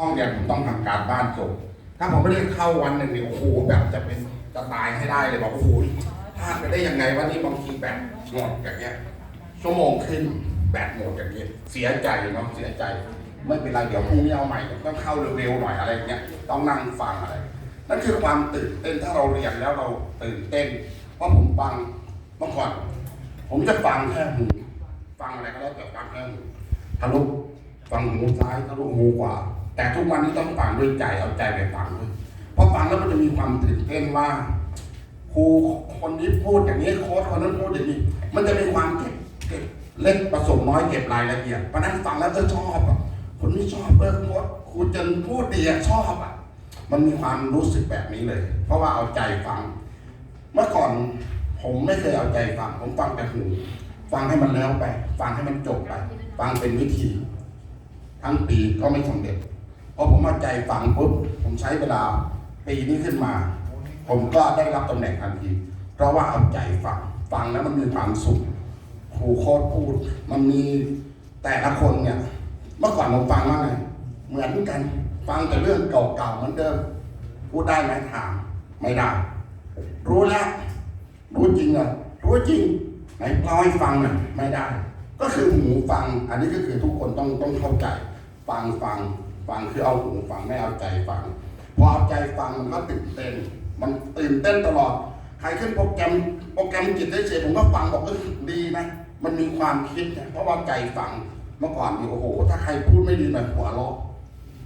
ห้องเรียนผมต้องทำการบ้านจบ ถ้าผมไม่ได้เข้าวันหนึ่งเนี่ยโอ้โหแบบจะเป็นจะตายให้ได้เลยบอกโอ้โหพลาดไปได้ยังไงวันนี้บางทีแบบหมดอย่างเงี้ยชั่วโมงขึ้นแบตหมดอย่างเงี้ยเสียใจเนาะเสียใจ ไม่เป็นไรเดี๋ยวพรุ่งนี้เอาใหม่ต้องเข้าเร็วๆหน่อยอะไรเงี้ยต้องนั่งฟังอะไรนั่นคือความตื่นเต้นถ้าเราเรียนแล้วเราตื่นเต้นเพราะผมฟังเมื่อก่อนผมจะฟังแค่หูฟังอะไรก็แล้วแต่ฟังแค่หูทะลุฟังหูซ้ายทะลุหูขวา แต่ทุกวันนี้ต้องฟังด้วยใจเอาใจไปฟังด้วยเพราะฟังแล้วมันจะมีความตื่นเต้นว่าครูคนนี้พูดอย่างนี้โค้ชคนนั้นพูดอย่างนี้ มันจะมีความเก็บเก็บเล็กผสมน้อยเก็บรายละเอียดเพราะนั้นฟังแล้วจะชอบอะคนนี้ชอบเออโค้ชครูจนพูดดีชอบอะมันมีความรู้สึกแบบนี้เลย เพราะว่าเอาใจฟัง เมื่อก่อนผมไม่เคยเอาใจฟัง ผมฟังแต่หูฟังให้มันแล้วไป ฟังให้มันจบไป ฟังเป็นวิธี ทั้งปีก็ไม่สำเร็จ อผมเอาใจฟังปุ๊บผมใช้เวลาปีนี้ขึ้นมา ผมก็ได้รับตำแหน่งทันที เพราะว่าเอาใจฟังฟังแล้วมันมีความสุขครูโคตรพูด มันมีแต่ละคนเนี่ย เมื่อก่อนผมฟังว่าไงเหมือนกัน ฟังแต่เรื่องเก่าๆเหมือนเดิมพูดได้ไหมถามไม่ได้ รู้แล้ว รู้จริงเหรอรู้จริงไหนเล่าให้ฟังหน่อยไม่ได้ ก็คือหูฟัง อันนี้ก็คือทุกคนต้องต้องเข้าใจ ฟังฟัง ฟังคือเอาหูฟังไม่เอาใจฟัง พอเอาใจฟังมันก็ตื่นเต้น มันตื่นเต้นตลอด ใครขึ้นโปรแกรมโปรแกรมจิตได้เฉยผมก็ฟังบอกเออดีนะ มันมีความคิดนะเพราะว่าใจฟัง เมื่อก่อนนี่โอ้โห ถ้าใครพูดไม่ดีหน่ยหัวเราะ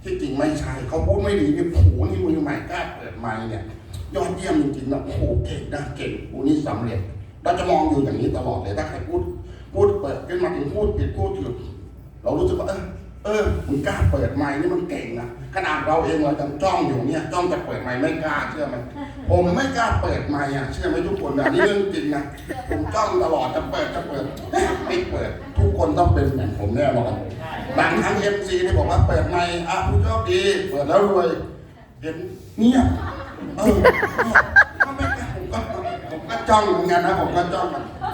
ที่จริงไม่ใช่เขาพูดไม่ดีนี่โอ้นี่มือใหม่กล้าเปิดไมค์เนี่ยยอดเยี่ยมจริงๆนะโอ้โหเก่งนะเก่งโอ้นี่สำเร็จเราจะมองอยู่อย่างนี้ตลอดเลยถ้าใครพูดพูดเปิดขึ้นมาถึงพูดผิดพูดถูกเรารู้สึกว่าเออ เออมึงกล้าเปิดไมค์นี่มันเก่งนะขนาดเราเองเราจะจ้องอยู่เนี่ยจ้องจะเปิดไมค์ไม่กล้าเชื่อไหมผมไม่กล้าเปิดไมค์อะเชื่อไหมทุกคนนะนี่เรื่องจริงนะผมจ้องตลอดจะเปิดจะเปิดเอ๊ะไม่เปิด ทุกคนต้องเป็นแบบผมแน่นอนบางครั้งเอ็มซีที่บอกว่าเปิดไมค์อะผู้โชคดีเปิดแล้วรวยเห็นเงียบเออเงียบก็ไม่กล้าผมก็ผมก็จ้องเหมือนกันนะผมก็จ้อง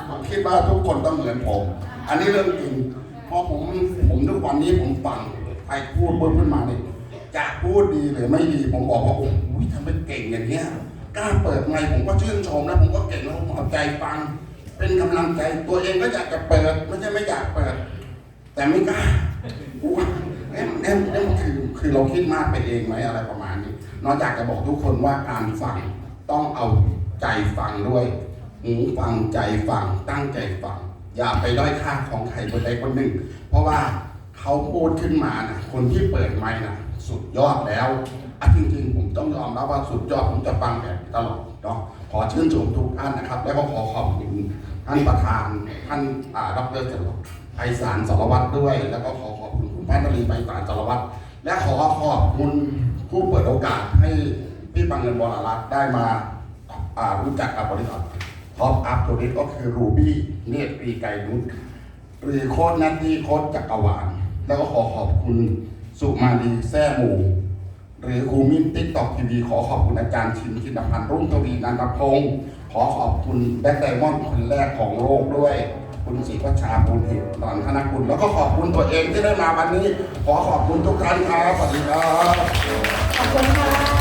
ผมคิดว่าทุกคนต้องเหมือนผม อันนี้เรื่องจริงเพราะผมผมทุกวันนี้ผมฟังใครพูดปุ๊บขึ้นมาเนี่ยจะพูดดีหรือไม่ดีผมบอกว่าโอ้โหทำไมเก่งอย่างเงี้ยกล้าเปิดไมค์ผมก็ชื่นชมแล้วผมก็เก่งแล้วผมเอาใจฟัง เป็นกำลังใจตัวเองก็อยากจะเปิดไม่ใช่ไม่อยากเปิด แต่ไม่กล้ากูว่เอ๊ะเอ๊ะเอ๊ะมันคือคือเราคิดมากไปเองไหมอะไรประมาณนี้นอกจากจะบอกทุกคนว่าการฟังต้องเอาใจฟังด้วยหูฟังใจฟังตั้งใจฟัง อย่าไปด้อยค่าของใครคนใดคนหนึ่ง เพราะว่าเขาพูดขึ้นมานะคนที่เปิดไมค์นะสุดยอดแล้วอะจริงๆผมต้องยอมรับว่าสุดยอดผมจะฟังแบบตลอดเนาะขอชื่นชมทุกท่านนะครับ แล้วก็ขอขอบคุณท่านประธานท่านอ่าดรจริญไพศาลสารวัตรด้วย แล้วก็ขอขอบคุณคุณพันธรีไพศาลสารวัตรและขอขอบคุณผู้เปิดโอกาสให้พี่ปังเงินบรรัตน์ได้มาอ่ารู้จักกับบริษัท ท็อปอัพตัวนี้ก็คือรูบี้เนตรปีไกรนุชหรือโค้ดนัทที่โค้ดจักรวาล แล้วก็ขอขอบคุณสุมาลีแซ่หมูหรือครูมิ้นติ๊กตอกทีวีขอขอบคุณอาจารย์ชินชินพันธ์รุ่งทวีนันทพงศ์ขอขอบคุณแบ็คไดมอนด์คนแรกของโลกด้วย คุณศรีพัชชาบุญหิตหลอนธนกุลแล้วก็ขอบคุณตัวเองที่ได้มาวันนี้ ขอขอบคุณทุกท่านครับสวัสดีครับ ขอบคุณค่ะ